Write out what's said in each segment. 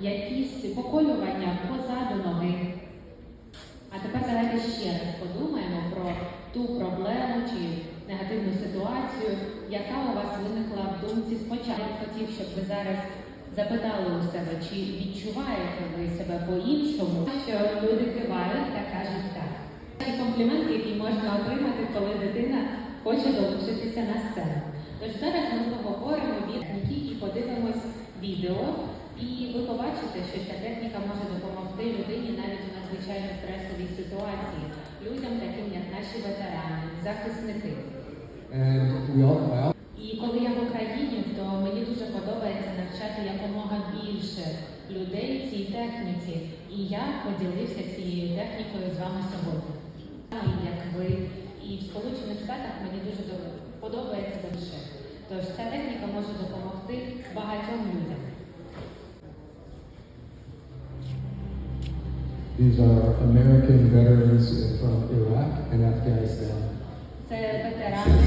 якісь поколювання позаду ноги. А тепер давайте ще раз подумаємо про ту проблему чи негативну ситуацію, яка у вас виникла в думці спочатку. Хотів, щоб ви зараз запитали у себе, чи відчуваєте ви себе по-іншому, що люди кивають та кажуть так. Це комплімент, який можна отримати, коли дитина хоче долучитися на сцену. Тож зараз ми поговоримо від і подивимось відео, і ви побачите, що ця техніка може допомогти людині навіть у надзвичайно стресовій ситуації, людям, таким як наші ветерани, захисники. Al- І коли я в Україні, то мені дуже подобається навчати якомога більше людей цій техніці. І я поділився цією технікою з вами сьогодні. І Як ви, і в Сполучених Штатах мені дуже до- подобається більше. Тож ця техніка може допомогти багатьом людям. These are American veterans from Iraq and Afghanistan. Це ветерани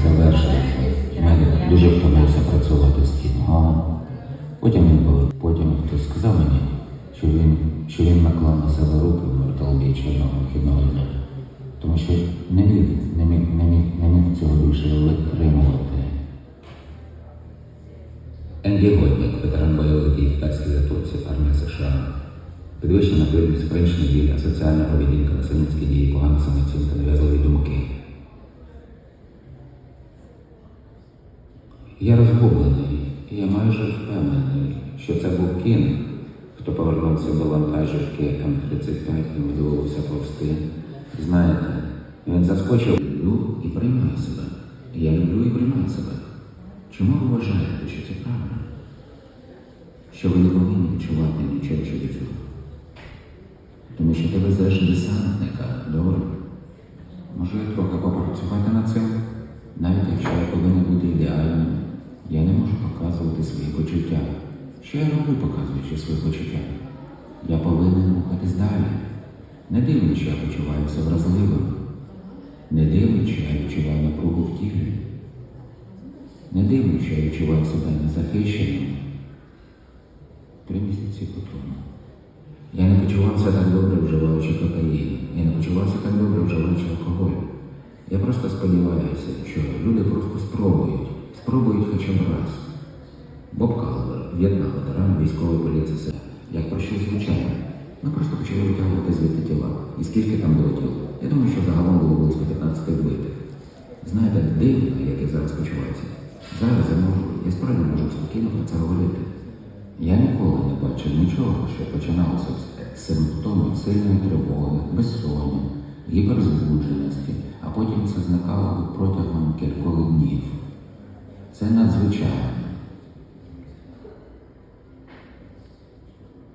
з мене дуже втомився працювати з кінгом. Потім він був, потім хтось сказав мені, що він, що він наклав на себе руки в мертволбі чорного вихідного дня. Тому що не міг, не міг, не міг, не міг цього більше витримувати. Енді Годник, ветеран бойових дій в перській затоці армії США. Підвищена пильність, хронічний біль, асоціальна поведінка, насильницькі дії, погана самооцінка, нав'язливі думки. Я розгублений, і я майже впевнений, що це був кінг, хто повернувся до вантажівки М-35 і видовувався повсти. Знаєте, він заскочив люблю і приймаю себе. Я люблю і приймаю себе. Чому ви вважаєте, що це правильно? Що ви не повинні відчувати нічого цього? Тому що ти везеш десантника, добре? Може трохи попрацювати над цим? Навіть якщо я повинен бути ідеальним, я не можу показувати свої почуття. Що я роблю, показуючи свої почуття? Я повинен рухатись далі. Не дивно, що я почуваюся вразливим. Не дивно, що я відчуваю напругу в тілі. Не дивно, що я відчуваю себе незахищеним. Три місяці по тому. Я не почувався так добре, вживаючи кокаїн. Я не почувався так добре, вживаючи алкоголь. Я просто сподіваюся, що люди просто спробують, спробують хоча б раз. Боб Калвер, В'єтнам, ветеран військової поліції США. Як про щось звичайне. Ми просто почали витягувати звідти тіла. І скільки там було тіл? Я думаю, що загалом було близько 15 вбитих. Знаєте, дивно, як я зараз почуваюся. Зараз я можу, я справді можу спокійно про це говорити. Бачив нічого, що починалося з симптомів сильної тривоги, безсоння, гіперзбудженості, а потім це зникало протягом кількох днів. Це надзвичайно.